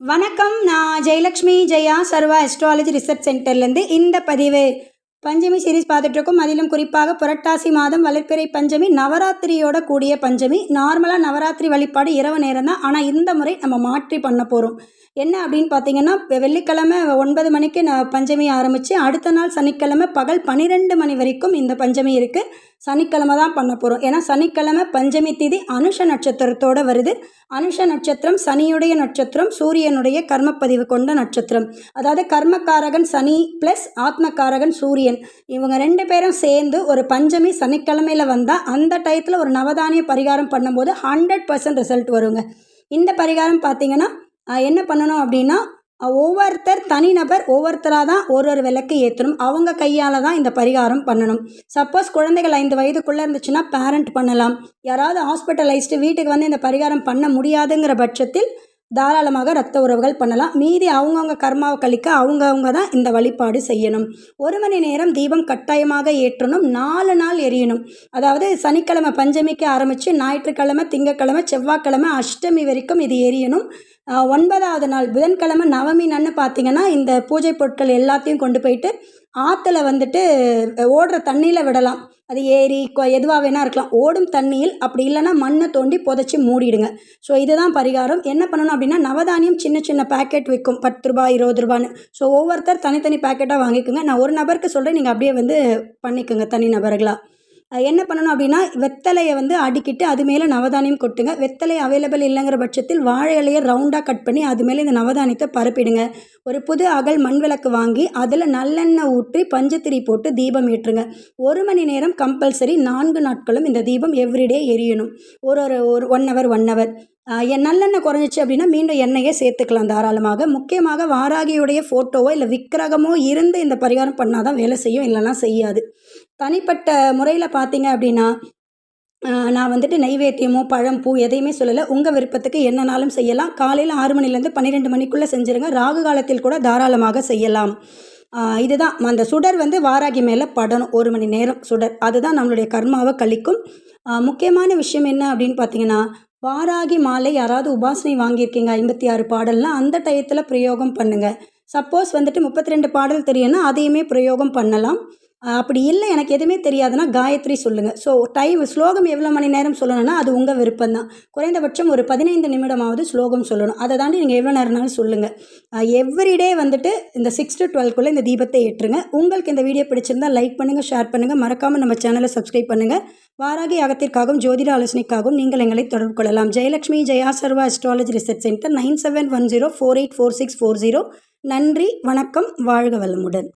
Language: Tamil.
வணக்கம். நான் ஜெயலக்ஷ்மி ஜெயா சர்வா அஸ்ட்ராலஜி ரிசர்ச் சென்டர்லேருந்து இந்த பதிவு. பஞ்சமி சீரீஸ் பார்த்துட்ருக்கோம். அதிலும் குறிப்பாக புரட்டாசி மாதம் வளர்ப்பிறை பஞ்சமி நவராத்திரியோட கூடிய பஞ்சமி. நார்மலாக நவராத்திரி வழிபாடு இரவு நேரம் தான். ஆனால் இந்த முறை நம்ம மாற்றி பண்ண போகிறோம் என்ன அப்படின்னு பார்த்தீங்கன்னா வெள்ளிக்கிழமை ஒன்பது மணிக்கு நான் பஞ்சமி ஆரம்பித்து அடுத்த நாள் சனிக்கிழமை பகல் பன்னிரெண்டு மணி வரைக்கும் இந்த பஞ்சமி இருக்குது சனிக்கிழமை தான் பண்ண போகிறோம் ஏன்னா சனிக்கிழமை பஞ்சமி திதி அனுஷ நட்சத்திரத்தோடு வருது. அனுஷ நட்சத்திரம் சனியுடைய நட்சத்திரம் சூரியனுடைய கர்மப்பதிவு கொண்ட நட்சத்திரம். அதாவது கர்மக்காரகன் சனி ப்ளஸ் ஆத்மக்காரகன் சூரியன். இவங்க ரெண்டு பேரும் சேர்ந்து ஒரு பஞ்சமி சனிக்கிழமையில் வந்தால் அந்த டயத்தில் ஒரு நவதானிய பரிகாரம் பண்ணும்போது ஹண்ட்ரட் பர்சன்ட் ரிசல்ட் வருங்க. இந்த பரிகாரம் பார்த்தீங்கன்னா என்ன பண்ணணும் அப்படின்னா ஒவ்வொருத்தர் தனிநபர் ஒவ்வொருத்தராக தான் ஒரு ஒரு விளக்கு ஏற்றணும் அவங்க கையால் தான் இந்த பரிகாரம் பண்ணணும். சப்போஸ் குழந்தைகள் ஐந்து வயதுக்குள்ளே இருந்துச்சுன்னா பேரண்ட் பண்ணலாம். யாராவது ஹாஸ்பிட்டலைஸ்டு வீட்டுக்கு வந்து இந்த பரிகாரம் பண்ண முடியாதுங்கிற பட்சத்தில் தாராளமாக ரத்த உறவுகள் பண்ணலாம். மீதி அவங்கவுங்க கர்மாவை கழிக்க அவங்கவுங்க தான் இந்த வழிபாடு செய்யணும். ஒரு மணி நேரம் தீபம் கட்டாயமாக ஏற்றணும். நாலு நாள் எரியணும். அதாவது சனிக்கிழமை பஞ்சமிக்கு ஆரம்பித்து ஞாயிற்றுக்கிழமை திங்கக்கிழமை செவ்வாய்க்கிழமை அஷ்டமி வரைக்கும் இது எரியணும். ஒன்பதாவது நாள் புதன்கிழமை நவமி நன்னு பார்த்தீங்கன்னா இந்த பூஜை பொருட்கள் எல்லாத்தையும் கொண்டு போயிட்டு ஆற்றுல வந்துட்டு ஓடுற தண்ணியில் விடலாம். அது ஏரி எதுவாக வேணால் இருக்கலாம். ஓடும் தண்ணியில் அப்படி இல்லைன்னா மண்ணை தோண்டி புதைச்சி மூடிடுங்க. ஸோ இதுதான் பரிகாரம். என்ன பண்ணணும் அப்படின்னா நவதானியம் சின்ன சின்ன பேக்கெட் விற்கும் பத்து ரூபாய் இருபது ரூபான்னு. ஸோ ஒவ்வொருத்தர் தனித்தனி பேக்கெட்டாக வாங்கிக்கோங்க. நான் ஒரு நபருக்கு சொல்கிறேன் நீங்கள் அப்படியே வந்து பண்ணிக்கோங்க தனி நபர்களாக என்ன பண்ணணும் அப்படின்னா வெத்தலையை வந்து அடுக்கிட்டு அது மேலே நவதானியம் கொட்டுங்க. வெத்தலை அவைலபிள் இல்லைங்கிற பட்சத்தில் வாழை இலையை ரவுண்டாக கட் பண்ணி அது மேலே இந்த நவதானியத்தை பரப்பிடுங்க. ஒரு புது அகல் மண் விளக்கு வாங்கி அதில் நல்லெண்ணெய் ஊற்றி பஞ்சத்திரி போட்டு தீபம் ஏற்றுங்க. ஒரு மணி நேரம் கம்பல்சரி நான்கு நாட்களும் இந்த தீபம் எவ்ரிடே எரியணும். ஒரு ஒரு ஒரு ஒன் ஹவர் ஒன் ஹவர் என் நல்லெண்ணெய் குறைஞ்சிச்சு அப்படின்னா மீண்டும் எண்ணெயே சேர்த்துக்கலாம் தாராளமாக. முக்கியமாக வாராகியுடைய ஃபோட்டோவோ இல்லை விக்கிரகமோ இருந்து இந்த பரிகாரம் பண்ணால் தான் வேலை செய்யும் இல்லைனா செய்யாது. தனிப்பட்ட முறையில் பார்த்தீங்க அப்படின்னா நான் வந்துட்டு நைவேத்தியமோ பழம் பூ எதையுமே சொல்லலை. உங்கள் விருப்பத்துக்கு என்னனாலும் செய்யலாம். காலையில் ஆறு மணிலேருந்து பன்னிரெண்டு மணிக்குள்ளே செஞ்சுருங்க. ராகு காலத்தில் கூட தாராளமாக செய்யலாம். இதுதான். அந்த சுடர் வந்து வாராகி மேலே படணும். ஒரு மணி நேரம் சுடர். அதுதான் நம்மளுடைய கர்மாவை கழிக்கும். முக்கியமான விஷயம் என்ன அப்படின்னு பார்த்தீங்கன்னா வாராகி மாலை யாராவது உபாசனை வாங்கியிருக்கீங்க ஐம்பத்தி ஆறு பாடல்லாம் அந்த டயத்தில் பிரயோகம் பண்ணுங்கள் சப்போஸ் வந்துட்டு முப்பத்தி ரெண்டு பாடல் தெரியும்னா அதையுமே பிரயோகம் பண்ணலாம். அப்படி இல்லை எனக்கு எதுவுமே தெரியாதுன்னா காயத்ரி சொல்லுங்கள் ஸோ டைம் ஸ்லோகம் எவ்வளோ மணி நேரம் சொல்லணும்னா அது உங்கள் விருப்பம் தான். குறைந்தபட்சம் ஒரு பதினைந்து நிமிடமாவது ஸ்லோகம் சொல்லணும். அதை தாண்டி நீங்கள் எவ்வளோ நேரம்னாலும் சொல்லுங்கள் எவ்ரிடே வந்துட்டு இந்த சிக்ஸ் டு டுவெல்க்குள்ளே இந்த தீபத்தை ஏற்றுங்க. உங்களுக்கு இந்த வீடியோ பிடிச்சிருந்தால் லைக் பண்ணுங்கள் ஷேர் பண்ணுங்கள் மறக்காமல் நம்ம சேனலை சப்ஸ்கிரைப் பண்ணுங்கள் வாராகி அகத்திற்காகவும் ஜோதிட ஆலோசனைக்காகவும் நீங்கள் எங்களை தொடர்பு கொள்ளலாம். Jayalakshmi Jaya Sarva astrology research centre nine seven one zero four eight four six four zero நன்றி வணக்கம் வாழ்க வளமுடன்.